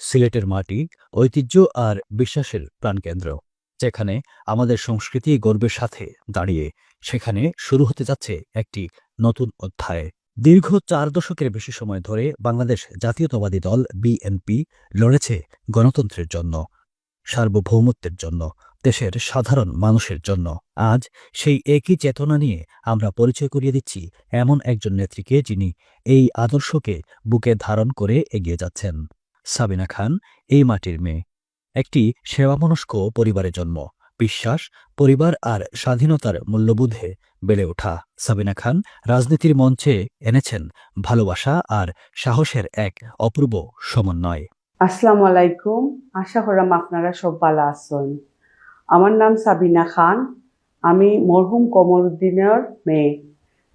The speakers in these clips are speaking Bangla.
সিলেটের মাটি, ঐতিহ্য আর বিশ্বাসের প্রাণকেন্দ্র, যেখানে আমাদের সংস্কৃতি গর্বের সাথে দাঁড়িয়ে সেখানে শুরু হতে যাচ্ছে একটি নতুন অধ্যায়। দীর্ঘ চার দশকের বেশি সময় ধরে বাংলাদেশ জাতীয়তাবাদী দল বিএনপি লড়েছে গণতন্ত্রের জন্য, সার্বভৌমত্বের জন্য, দেশের সাধারণ মানুষের জন্য। আজ সেই একই চেতনা নিয়ে আমরা পরিচয় করিয়ে দিচ্ছি এমন একজন নেত্রীকে যিনি এই আদর্শকে বুকে ধারণ করে এগিয়ে যাচ্ছেন। সাবিনা খান, এই মাটির মেয়ে। একটি সেবামনস্ক পরিবারে জন্ম। বিশ্বাস, পরিবার আর স্বাধীনতার মূল্যবোধে বেড়ে ওঠা সাবিনা খান রাজনীতির মঞ্চে এনেছেন ভালোবাসা আর সাহসের এক অপূর্ব সমন্বয়। আসসালামু আলাইকুম। আশা করাম আপনারা সব ভালো আছেন। আমার নাম সাবিনা খান। আমি মরহুম কমরুদ্দিনের মেয়ে।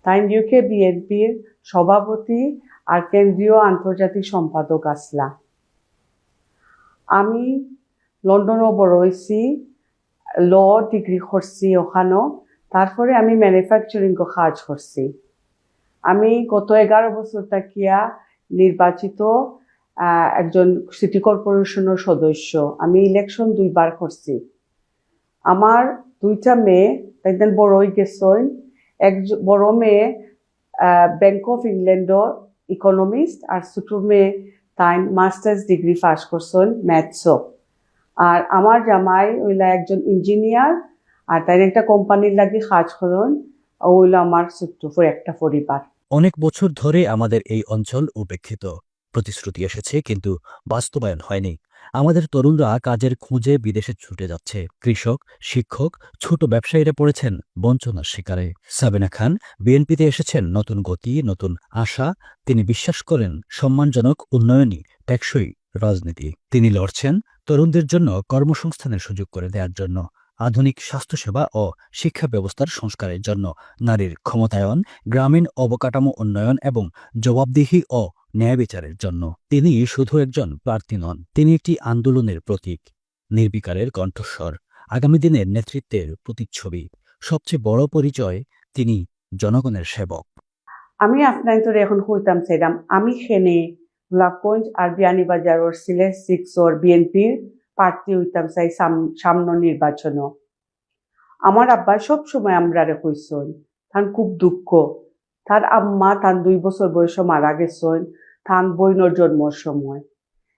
তাই ইউকে বিএনপির সভাপতি আর কেন্দ্রীয় আন্তর্জাতিক সম্পাদক আসলা আমি লন্ডনও বড় হয়েছি ল ডিগ্রি করছি ওখানেও তারপরে আমি ম্যানুফ্যাকচারিং কাজ করছি আমি গত এগারো বছর তাকিয়া নির্বাচিত একজন সিটি কর্পোরেশনের সদস্য। আমি ইলেকশন দুইবার করছি আমার দুইটা মেয়ে একদিন বড় হয়ে গেছেন এক বড় মেয়ে ব্যাংক অফ ইংল্যান্ডর ইকোনমিস্ট আর ছোট মেয়ে তাই মাস্টার্স ডিগ্রি পাস করছেন ম্যাথসও। আর আমার জামাই ওইলা একজন ইঞ্জিনিয়ার, আর তাই একটা কোম্পানির লাগে কাজ করুন ওইলা আমার ছোট্ট একটা পরিবার। অনেক বছর ধরে আমাদের এই অঞ্চল উপেক্ষিত। প্রতিশ্রুতি এসেছে কিন্তু বাস্তবায়ন হয়নি। আমাদের তরুণরা কাজের খুঁজে বিদেশে ছুটে যাচ্ছে। কৃষক, শিক্ষক, ছোট ব্যবসায়ীরা পড়েছেন বঞ্চনার শিকারে। সাবিনা খান বিএনপিতে এসেছেন নতুন গতি, নতুন আশা। তিনি বিশ্বাস করেন সম্মানজনক উন্নয়নই টেকসই রাজনীতি। তিনি লড়ছেন তরুণদের জন্য কর্মসংস্থানের সুযোগ করে দেওয়ার জন্য। আধুনিক স্বাস্থ্যসেবা ও শিক্ষা ব্যবস্থার সংস্কারের জন্য নারীর ক্ষমতায়ন, গ্রামীণ অবকাঠামো উন্নয়ন এবং জবাবদিহি ও ন্যায় বিচারের জন্য তিনি শুধু একজন প্রার্থী নন, তিনি একটি আন্দোলনের প্রতীক, নির্বিকারের কণ্ঠস্বর, আগামী দিনের নেতৃত্বের প্রতিচ্ছবি। সবচেয়ে বড় পরিচয় তিনি জনগণের সেবক। আমি আপনার তোর এখন হইতাম চাইলাম আমি খেনে গোলাপগঞ্জ আর বিয়ানীবাজার ওর সিলেট সিক্স ওর বিএনপির প্রার্থী হইতাম চাই সাম- সামনে নির্বাচন আমার আব্বা সব সময় আমরা কইসন তান খুব দুঃখ। তার আম্মা তান দুই বছর বয়সে মারা গেছেন তান বইনর জন্মর সময়।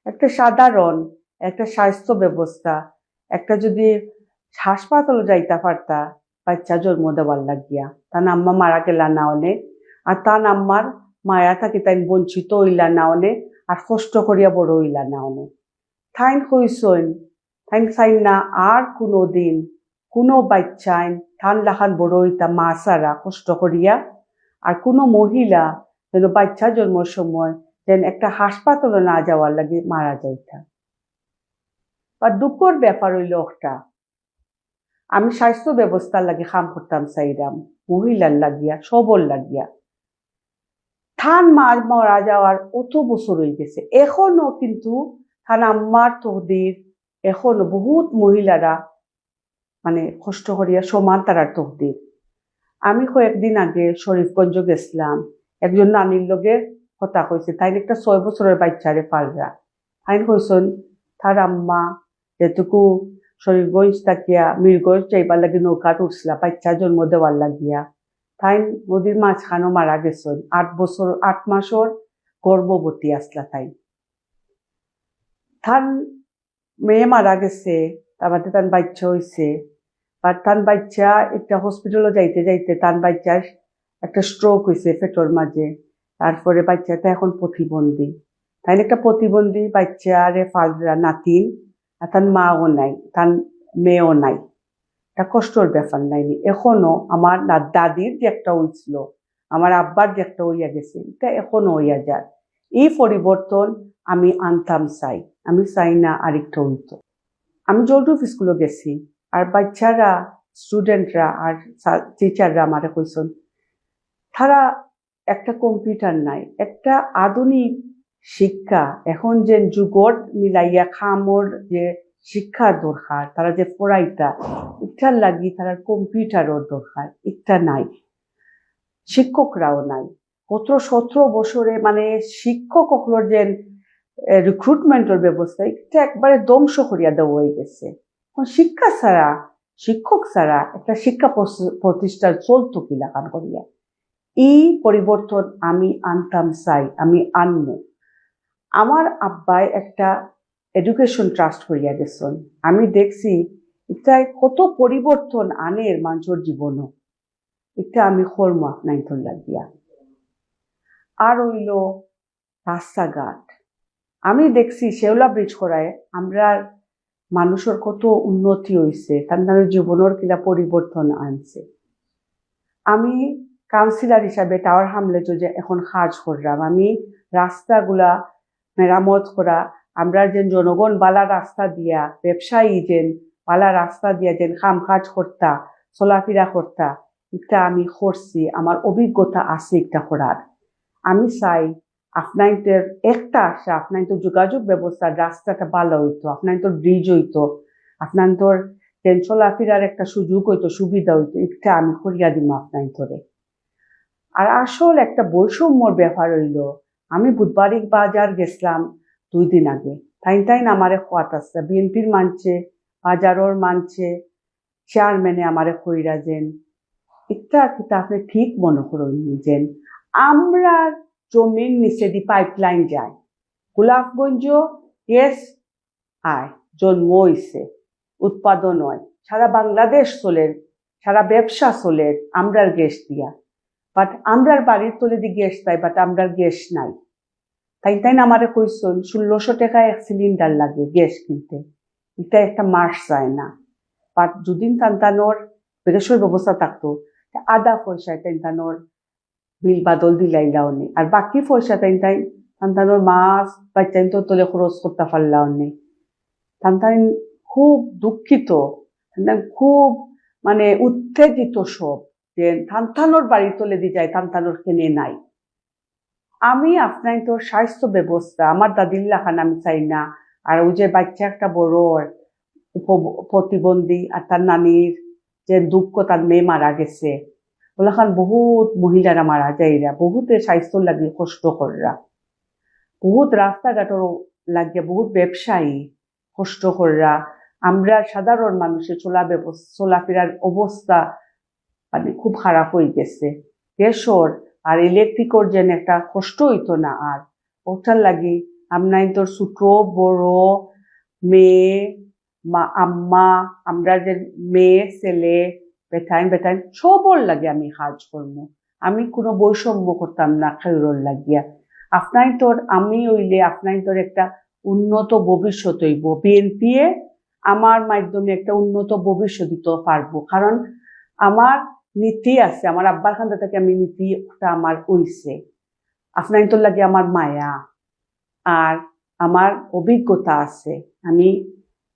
একটা সাধারণ, একটা স্বাস্থ্য ব্যবস্থা, একটা যদি হাসপাতালে যাইতা পারতা, বাচ্চা জন্ম দেওয়ার লাগিয়া। তান আম্মা মারা গেলা না অনেক আর তান আম্মার মায়া থাকি তাই বঞ্চিত হইলা না অনেক আর কষ্ট করিয়া বড় হইলা না অনেক থাইন কইসইন থাইন চাইন না আর কোনো দিন কোনো বাচ্চাইন থান লাখান বড় হইতা মা সারা কষ্ট করিয়া, আর কোনো মহিলা যেন বাচ্চা জন্মের সময় যেন একটা হাসপাতালে না যাওয়ার লাগে মারা যাইতা। বা দুঃখর ব্যাপার হইল একটা, আমি স্বাস্থ্য ব্যবস্থার লাগে কাম করতাম চাইরাম মহিলার লাগিয়া, সবল লাগিয়া। থান মার মারা যাওয়ার অত বছর হয়ে গেছে, এখনও কিন্তু থান আম্মার তহদির এখন বহুত মহিলারা মানে কষ্ট করিয়া সমান তারার তহদির আমি কয়েকদিন আগে শরীফগঞ্জ গেছিলাম, একজন নানির লগে কথা কইছে তাই একটা ছয় বছরের বাচ্চারে পালরা তাই কইসন তার আম্মা যেটুকু শরীফগঞ্জ তাকিয়া মিরগঞ্জ যাইবার লাগি নৌকাত উঠছিলা বাচ্চা জন্ম দেওয়ার লাগিয়া। তাই নদীর মাঝখানো মারা গেছেন আট বছর আট মাসর গর্ভবতী আসলা তাই তান মেয়ে মারা গেছে তারপরে তার বাচ্চা হয়েছে আর তান বাচ্চা একটা হসপিটালে যাইতে যাইতে তান বাচ্চার একটা স্ট্রোক হয়েছে পেটর মাঝে। তারপরে বাচ্চাটা এখন প্রতিবন্ধী। তাই একটা প্রতিবন্ধী বাচ্চারে ফালরা নাতিন, আর তার মাও নাই, তার মেয়েও নাই। এটা কষ্টর ব্যাপার নাইনি এখনও আমার দাদির যে একটা হইছিল, আমার আব্বার যে একটা হইয়া গেছে, এটা এখনও হইয়া যায়। এই পরিবর্তন আমি আনতাম চাই। আমি চাই না আরেকটা হইতো আমি জলরুফ স্কুলে গেছি, আর বাচ্চারা স্টুডেন্টরা আর টিচাররা আমারে কইসন, তারা একটা কম্পিউটার নাই, একটা আধুনিক শিক্ষা, এখন যে যুগর মিলাইয়া খামর যে শিক্ষা দরকার, তারা যে পড়াইতা এটার লাগি তারা কম্পিউটারও দরকার এটা নাই। শিক্ষকরাও নাই। কত সতেরো বছরে মানে শিক্ষক যে রিক্রুটমেন্টের ব্যবস্থা এটা একবারে ধ্বংস করিয়া দেওয়া হয়ে গেছে। শিক্ষা ছাড়া, শিক্ষক ছাড়া একটা শিক্ষা প্রতিষ্ঠান চলতো কি লাগান করিয়া? এই পরিবর্তন আমি আনতাম চাই, আমি আনব আমার আব্বাই একটা এডুকেশন ট্রাস্ট করিয়া গেছেন। আমি দেখছি এটাই কত পরিবর্তন আনের মানুষের জীবনও। এটা আমি করব আপনার লাগিয়া আর হইল রাস্তাঘাট। আমি দেখছি শেওলা ব্রিজ করায় আমরা মানুষের কত উন্নতি হয়েছে তাদের জীবনের কিলা পরিবর্তন আনছে। আমি কাউন্সিলার হিসাবে টাওয়ার হামলে যে এখন কাজ করলাম, আমি রাস্তাগুলা মেরামত করা, আমরা যে জনগণ বালা রাস্তা দিয়া, ব্যবসায়ী যেন বালা রাস্তা দিয়া যেন কাম কাজ করতা, চলাফেরা করতা, এটা আমি করছি, আমার অভিজ্ঞতা আছে এটা করার। আমি চাই আপনাদের একটা আশা আপনাদের যোগাযোগ ব্যবস্থা রাস্তাটা ভালো হইতো আপনাদের ব্রিজ হইতো আপনাদের ট্রেন চলাফেরার একটা সুযোগ হইতো, সুবিধা হইতো, এটা আমি করিয়া দিব আপনাদের আর আসল একটা বৈষম্যর ব্যাপার হইল, আমি বুধবারিক বাজার গেছিলাম দুই দিন আগে তাই তাই আমারে খোয়াত আছে, বিএনপির মানছে, বাজারর মানছে চেয়ারম্যানে আমারে কইরা যেন এটা কিন্তু আপনি ঠিক মনে করুন নিজেন আমরা জমির নিচে দি পাইপলাইন যায় গোলাপগঞ্জ গ্যাস আয়, জন্ম হইছে, উৎপাদন হয়। সারা বাংলাদেশ চলে, সারা ব্যবসা চলে, আমরার গ্যাস দিয়া। বাট আমরার বাড়ির তলে দি গ্যাস পাই বাট আমরার গ্যাস নাই। তাই তাই না আমারে কইসন ষোলোশো টাকা এক সিলিন্ডার লাগে গ্যাস কিনতে। এটা একটা মাস যায় না। বাট যদিন তান্তানোর গ্যাসের ব্যবস্থা থাকতো আধা পয়সা তান্তানোর বিল বাদল দিলাইলাও নেই আর বাকি পয়সা তাই তাই তান্তানোর মাছ বাচ্চাইন তো তলে খরচ করতে পারলাও নেই তান্তাইন খুব দুঃখিত খুব মানে উত্তেজিত সব যে থানথানোর বাড়ি তুলে দিয়ে যায় থানথানোর কেনে নাই আমি আপনার তো স্বাস্থ্য ব্যবস্থা আমার দাদিল্লা খান আমি চাই না আর ওই যে বাচ্চা একটা বড় প্রতিবন্ধী আর তার নানির যে দুঃখ তার মেয়ে মারা গেছে ওলাখান বহুত মহিলারা মারা যায়রা বহুতে স্বাস্থ্য লাগে কষ্ট কররা বহুত রাস্তাঘাটর লাগে বহুত ব্যবসায়ী কষ্ট কররা আমরা সাধারণ মানুষের চলা চলাফেরার অবস্থা মানে খুব খারাপ হয়ে গেছে। গ্যাসর আর ইলেকট্রিকর যেন একটা কষ্ট হইতো না আর। ওটার লাগি আমনাই তোর ছোট, বড় মেয়ে, মা, আম্মা, আমরা যে মেয়ে, ছেলে বেটাইন বেটাইন সবর লাগে আমি কাজ করব। আমি কোনো বৈষম্য করতাম না খাইরর লাগিয়া। আপনাই তোর, আমি হইলে আপনাই তোর একটা উন্নত ভবিষ্যৎ হইব। বিএনপি আমার মাধ্যমে একটা উন্নত ভবিষ্যৎ দিতে পারব। কারণ আমার নীতি আছে, আমার আব্বার খান থেকে আমি নীতিটা আমার হইছে। আপনার তোর লাগে আমার মায়া। আর আমার অভিজ্ঞতা আছে। আমি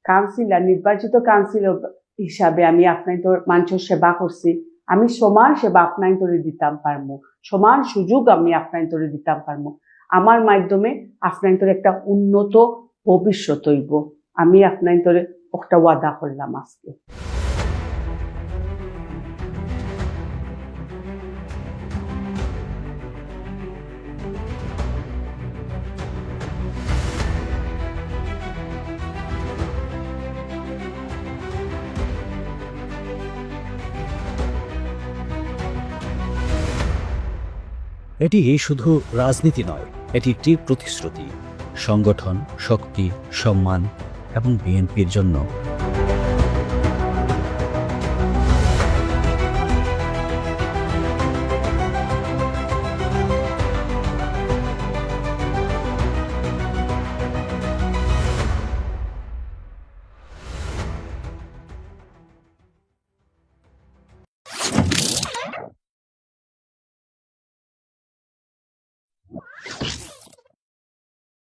কাউন্সিলর নির্বাচিত কাউন্সিলর হিসাবে আমি আপনার তোর মানুষের সেবা করছি। আমি সমান সেবা আপনার তোরে দিতাম পারব সমান সুযোগ আমি আপনার তোরে দিতাম পারব আমার মাধ্যমে আপনার তোর একটা উন্নত ভবিষ্যৎ হইব। আমি আপনার তোরে একটা ওয়াদা করলাম আজকে। এটি শুধু রাজনীতি নয় এটি একটি প্রতিশ্রুতি সংগঠন শক্তি সম্মান এবং বিএনপির জন্য।